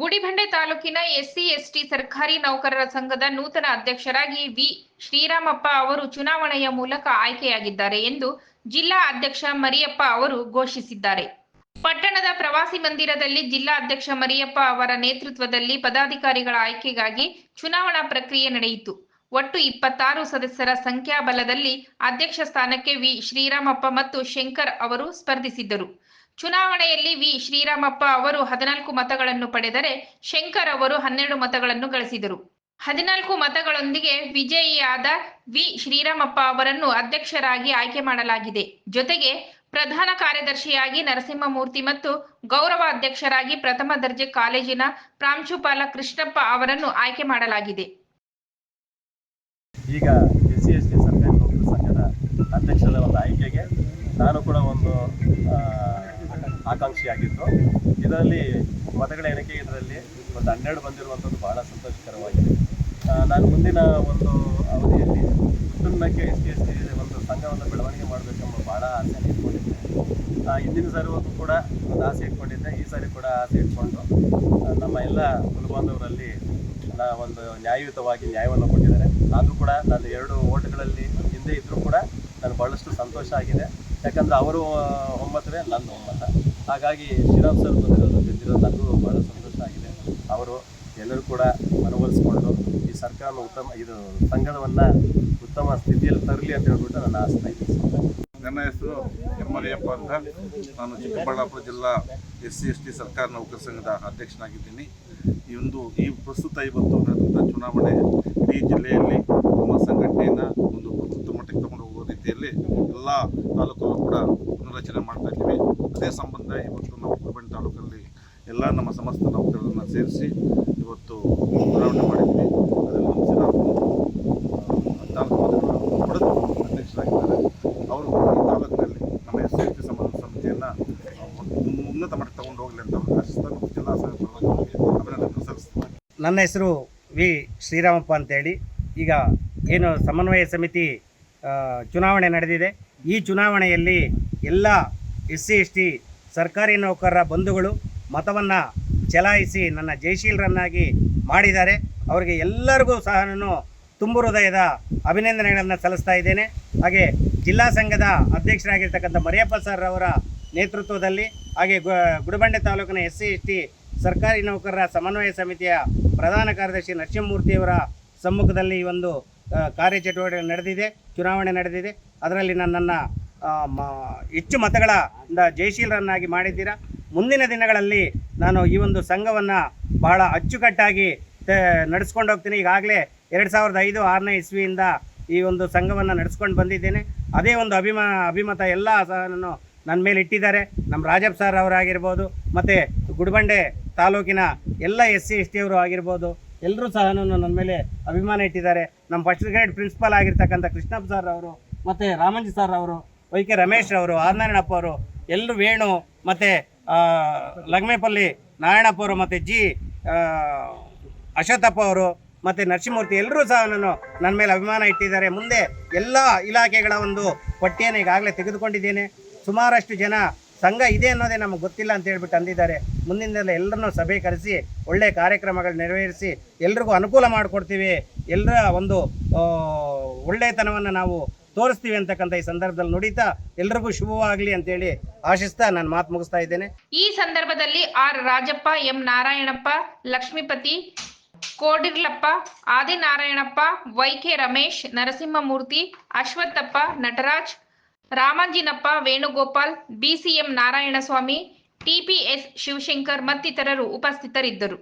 ಗುಡಿಬಂಡೆ ತಾಲೂಕಿನ SC, ST ಸರ್ಕಾರಿ ನೌಕರರ ಸಂಘದ ನೂತನ ಅಧ್ಯಕ್ಷರಾಗಿ ವಿ. ಶ್ರೀರಾಮಪ್ಪ ಅವರು ಚುನಾವಣೆಯ ಮೂಲಕ ಆಯ್ಕೆಯಾಗಿದ್ದಾರೆ ಎಂದು ಜಿಲ್ಲಾ ಅಧ್ಯಕ್ಷ ಮರಿಯಪ್ಪ ಅವರು ಘೋಷಿಸಿದ್ದಾರೆ. ಪಟ್ಟಣದ ಪ್ರವಾಸಿ ಮಂದಿರದಲ್ಲಿ ಜಿಲ್ಲಾ ಅಧ್ಯಕ್ಷ ಮರಿಯಪ್ಪ ಅವರ ನೇತೃತ್ವದಲ್ಲಿ ಪದಾಧಿಕಾರಿಗಳ ಆಯ್ಕೆಗಾಗಿ ಚುನಾವಣಾ ಪ್ರಕ್ರಿಯೆ ನಡೆಯಿತು. ಒಟ್ಟು ಇಪ್ಪತ್ತಾರು ಸದಸ್ಯರ ಸಂಖ್ಯಾಬಲದಲ್ಲಿ ಅಧ್ಯಕ್ಷ ಸ್ಥಾನಕ್ಕೆ ವಿ. ಶ್ರೀರಾಮಪ್ಪ ಮತ್ತು ಶಂಕರ್ ಅವರು ಸ್ಪರ್ಧಿಸಿದ್ದರು. ಚುನಾವಣೆಯಲ್ಲಿ ವಿ. ಶ್ರೀರಾಮಪ್ಪ ಅವರು ಹದಿನಾಲ್ಕು ಮತಗಳನ್ನು ಪಡೆದರೆ ಶಂಕರ್ ಅವರು ಹನ್ನೆರಡು ಮತಗಳನ್ನು ಗಳಿಸಿದರು. ಹದಿನಾಲ್ಕು ಮತಗಳೊಂದಿಗೆ ವಿಜಯಿಯಾದ ವಿ. ಶ್ರೀರಾಮಪ್ಪ ಅವರನ್ನು ಅಧ್ಯಕ್ಷರಾಗಿ ಆಯ್ಕೆ ಮಾಡಲಾಗಿದೆ. ಜೊತೆಗೆ ಪ್ರಧಾನ ಕಾರ್ಯದರ್ಶಿಯಾಗಿ ನರಸಿಂಹಮೂರ್ತಿ ಮತ್ತು ಗೌರವ ಅಧ್ಯಕ್ಷರಾಗಿ ಪ್ರಥಮ ದರ್ಜೆ ಕಾಲೇಜಿನ ಪ್ರಾಂಶುಪಾಲ ಕೃಷ್ಣಪ್ಪ ಅವರನ್ನು ಆಯ್ಕೆ ಮಾಡಲಾಗಿದೆ. ಈಗ ಎಸ್ ಸಿ ಸಂಘದ ಅಧ್ಯಕ್ಷರ ಒಂದು ಆಯ್ಕೆಗೆ ನಾನು ಕೂಡ ಒಂದು ಆ, ಆಕಾಂಕ್ಷಿಯಾಗಿದ್ದು ಇದರಲ್ಲಿ ಮತಗಳ ಎಣಿಕೆ ಇದರಲ್ಲಿ ಒಂದು ಹನ್ನೆರಡು ಬಂದಿರುವಂಥದ್ದು ಬಹಳ ಸಂತೋಷಕರವಾಗಿದೆ. ನಾನು ಮುಂದಿನ ಒಂದು ಅವಧಿಯಲ್ಲಿ ಕುಟುಂಬಕ್ಕೆ ಎಸ್ ಟಿ ಎಸ್ ಟಿ ಒಂದು ಸಂಘವನ್ನು ಬೆಳವಣಿಗೆ ಮಾಡಬೇಕೆಂಬ ಭಾಳ ಆಸೆ ಇಟ್ಕೊಂಡಿದ್ದೆ. ಹಿಂದಿನ ಸಾರಿವರೆಗೂ ಕೂಡ ಒಂದು ಆಸೆ ಇಟ್ಕೊಂಡಿದ್ದೆ. ಈ ಸಾರಿ ಕೂಡ ಆಸೆ ಇಟ್ಕೊಂಡು ನಮ್ಮ ಎಲ್ಲ ಕುಲಬಾಂಧವರಲ್ಲಿ ಒಂದು ನ್ಯಾಯಯುತವಾಗಿ ನ್ಯಾಯವನ್ನು ಕೊಟ್ಟಿದ್ದಾರೆ. ನಾನು ಕೂಡ ನಾನು ಎರಡು ಓಟ್ಗಳಲ್ಲಿ ಹಿಂದೆ ಇದ್ದರೂ ಕೂಡ ನಾನು ಭಾಳಷ್ಟು ಸಂತೋಷ ಆಗಿದೆ. ಯಾಕಂದರೆ ಅವರು ಒಮ್ಮತವೇ ನನ್ನ ಒಮ್ಮತ. ಹಾಗಾಗಿ ಶ್ರೀರಾಮ್ ಸರ್ ಬಂದಿರೋದು ಗೆದ್ದಿರೋದು ನನಗೂ ಭಾಳ ಸಂತೋಷ ಆಗಿದೆ. ಅವರು ಎಲ್ಲರೂ ಕೂಡ ಮನವೊಲಿಸ್ಕೊಂಡು ಈ ಸರ್ಕಾರ ಉತ್ತಮ, ಇದು ಸಂಘವನ್ನು ಉತ್ತಮ ಸ್ಥಿತಿಯಲ್ಲಿ ತರಲಿ ಅಂತ ಹೇಳ್ಬಿಟ್ಟು ನನ್ನ ಆಸ್ತಾ ಇದ್ದೀನಿ ನನ್ನ ಹೆಸರು ಎಂ ಮರಿಯಪ್ಪ ಅಂತ. ನಾನು ಚಿಕ್ಕಬಳ್ಳಾಪುರ ಜಿಲ್ಲಾ ಎಸ್ ಸಿ, ಎಸ್ ಟಿ ಸರ್ಕಾರ ನೌಕರ ಸಂಘದ ಅಧ್ಯಕ್ಷನಾಗಿದ್ದೀನಿ. ಈ ಒಂದು, ಈ ಪ್ರಸ್ತುತ ಇವತ್ತು ನಡೆದಂಥ ಚುನಾವಣೆ ಇಡೀ ಜಿಲ್ಲೆಯಲ್ಲಿ ನಮ್ಮ ಸಂಘಟನೆಯನ್ನು ಒಂದು ಉತ್ತಮ ಮಟ್ಟಕ್ಕೆ ತಗೊಂಡು ಹೋಗೋ ರೀತಿಯಲ್ಲಿ ಎಲ್ಲ ತಾಲೂಕಲ್ಲೂ ಕೂಡ ಪುನರ್ರಚನೆ ಮಾಡ್ತಾ ಇದ್ದೀವಿ. ಅದೇ ಸಂಬಂಧ ಇವತ್ತು ನಾವು ಗುಲ್ಬಂಡ ತಾಲೂಕಲ್ಲಿ ಎಲ್ಲ ನಮ್ಮ ಸಮಸ್ತ ನೌಕರರನ್ನು ಸೇರಿಸಿ ಇವತ್ತು ಚುನಾವಣೆ ಮಾಡಿದ್ವಿ. ಅದರಲ್ಲಿ ನಮ್ಮ ಮತಗಳನ್ನು ಪಡೆದು ಅಧ್ಯಕ್ಷರಾಗಿದ್ದಾರೆ. ಅವರು ಈ ತಾಲೂಕಿನಲ್ಲಿ ನಮ್ಮ ಎಸ್ ಟಿ ಸಂಬಂಧ ಸಮಿತಿಯನ್ನು ಉನ್ನತ ಮಟ್ಟಕ್ಕೆ ತಗೊಂಡು ಹೋಗಲಿ ಅಂತ ಅವರು ಜಿಲ್ಲಾ ಅಭಿನಂದನೆ ಸಲ್ಲಿಸ್ತೀನಿ. ನನ್ನ ಹೆಸರು ವಿ. ಶ್ರೀರಾಮಪ್ಪ ಅಂತೇಳಿ. ಈಗ ಏನು ಸಮನ್ವಯ ಸಮಿತಿ ಚುನಾವಣೆ ನಡೆದಿದೆ. ಈ ಚುನಾವಣೆಯಲ್ಲಿ ಎಲ್ಲ ಎಸ್ ಸಿ ಎಸ್ ಟಿ ಸರ್ಕಾರಿ ನೌಕರರ ಬಂಧುಗಳು ಮತವನ್ನು ಚಲಾಯಿಸಿ ನನ್ನ ಜಯಶೀಲರನ್ನಾಗಿ ಮಾಡಿದ್ದಾರೆ. ಅವರಿಗೆ ಎಲ್ಲರಿಗೂ ಸಹ ನಾನು ತುಂಬು ಹೃದಯದ ಅಭಿನಂದನೆಗಳನ್ನು ಸಲ್ಲಿಸ್ತಾ ಇದ್ದೇನೆ. ಹಾಗೆ ಜಿಲ್ಲಾ ಸಂಘದ ಅಧ್ಯಕ್ಷರಾಗಿರ್ತಕ್ಕಂಥ ಮರಿಯಪ್ಪ ಸರ್ ಅವರ ನೇತೃತ್ವದಲ್ಲಿ ಹಾಗೆ ಗುಡಬಂಡೆ ತಾಲೂಕಿನ ಎಸ್ ಸಿ ಎಸ್ ಸರ್ಕಾರಿ ನೌಕರರ ಸಮನ್ವಯ ಸಮಿತಿಯ ಪ್ರಧಾನ ಕಾರ್ಯದರ್ಶಿ ನರಸಿಂಹಮೂರ್ತಿಯವರ ಸಮ್ಮುಖದಲ್ಲಿ ಈ ಒಂದು ಕಾರ್ಯಚಟುವಟಿಕೆ ನಡೆದಿದೆ, ಚುನಾವಣೆ ನಡೆದಿದೆ. ಅದರಲ್ಲಿ ನನ್ನನ್ನು ಹೆಚ್ಚು ಮತಗಳ ಜಯಶೀಲರನ್ನಾಗಿ ಮಾಡಿದ್ದೀರಾ. ಮುಂದಿನ ದಿನಗಳಲ್ಲಿ ನಾನು ಈ ಒಂದು ಸಂಘವನ್ನು ಬಹಳ ಅಚ್ಚುಕಟ್ಟಾಗಿ ನಡೆಸ್ಕೊಂಡು ಹೋಗ್ತೀನಿ. ಈಗಾಗಲೇ ಎರಡು ಸಾವಿರದ ಐದು ಆರನೇ ಇಸ್ವಿಯಿಂದ ಈ ಒಂದು ಸಂಘವನ್ನು ನಡೆಸ್ಕೊಂಡು ಬಂದಿದ್ದೇನೆ. ಅದೇ ಒಂದು ಅಭಿಮಾ, ಅಭಿಮತ ಎಲ್ಲ ನಾನು ನನ್ನ ಮೇಲೆ ಇಟ್ಟಿದ್ದಾರೆ. ನಮ್ಮ ರಾಜಪ್ಪ ಸರ್ ಅವರಾಗಿರ್ಬೋದು, ಮತ್ತು ಗುಡಿಬಂಡೆ ತಾಲೂಕಿನ ಎಲ್ಲ ಎಸ್ ಸಿ, ಎಸ್ ಟಿಯವರು ಆಗಿರ್ಬೋದು. ಎಲ್ಲರೂ ಸಹ ನನ್ನ ಮೇಲೆ ಅಭಿಮಾನ ಇಟ್ಟಿದ್ದಾರೆ. ನಮ್ಮ ಫಸ್ಟ್ ಗ್ರೇಡ್ ಪ್ರಿನ್ಸಿಪಾಲ್ ಆಗಿರ್ತಕ್ಕಂಥ ಕೃಷ್ಣಪ್ಪ ಸರ್ ಅವರು, ಮತ್ತು ರಾಮಂಜಿ ಸರ್ ಅವರು ವೈ ಕೆ ರಮೇಶ್ ಅವರು ಆರ್ನಾರಾಯಣಪ್ಪ ಅವರು ಎಲ್ಲರೂ ವೇಣು, ಮತ್ತು ಲಗ್ಮೇಪಲ್ಲಿ ನಾರಾಯಣಪ್ಪ ಅವರು, ಮತ್ತು ಜಿ ಅಶೋತಪ್ಪ ಅವರು, ಮತ್ತು ನರಸಿಂಹಮೂರ್ತಿ ಎಲ್ಲರೂ ಸಹ ನಾನು ನನ್ನ ಮೇಲೆ ಅಭಿಮಾನ ಇಟ್ಟಿದ್ದಾರೆ. ಮುಂದೆ ಎಲ್ಲ ಇಲಾಖೆಗಳ ಒಂದು ಪಟ್ಟಿಯನ್ನು ಈಗಾಗಲೇ ತೆಗೆದುಕೊಂಡಿದ್ದೇನೆ. ಸುಮಾರಷ್ಟು ಜನ ಸಂಘ ಇದೆ ಅನ್ನೋದೇ ನಮಗೆ ಗೊತ್ತಿಲ್ಲ ಅಂತ ಹೇಳ್ಬಿಟ್ಟು ಅಂದಿದ್ದಾರೆ. ಮುಂದಿನ ಎಲ್ಲರನ್ನೂ ಸಭೆ ಕರೆಸಿ, ಒಳ್ಳೆ ಕಾರ್ಯಕ್ರಮಗಳು ನೆರವೇರಿಸಿ ಎಲ್ರಿಗೂ ಅನುಕೂಲ ಮಾಡಿಕೊಡ್ತೀವಿ. ಎಲ್ಲರ ಒಂದು ಒಳ್ಳೆತನವನ್ನು ಒಳ್ಳೆಯತನವನ್ನು ನಾವು ತೋರಿಸ್ತೀವಿ ಅಂತಕ್ಕಂಥ ಈ ಸಂದರ್ಭದಲ್ಲಿ ನುಡಿತಾ ಎಲ್ರಿಗೂ ಶುಭವಾಗಲಿ ಅಂತೇಳಿ ಆಶಿಸ್ತಾ ನಾನು ಮಾತು ಮುಗಿಸ್ತಾ ಇದ್ದೇನೆ. ಈ ಸಂದರ್ಭದಲ್ಲಿ R Rajappa, M Narayanappa, Lakshmipathi, Kodirlappa, Adinarayanappa Y K Ramesh, Narasimhamurthy, Ashwathappa, Nataraj Ramanjinappa Venugopal BCM Narayanaswamy TPS Shivashankar ಮತ್ತಿತರರು ಉಪಸ್ಥಿತರಿದ್ದರು.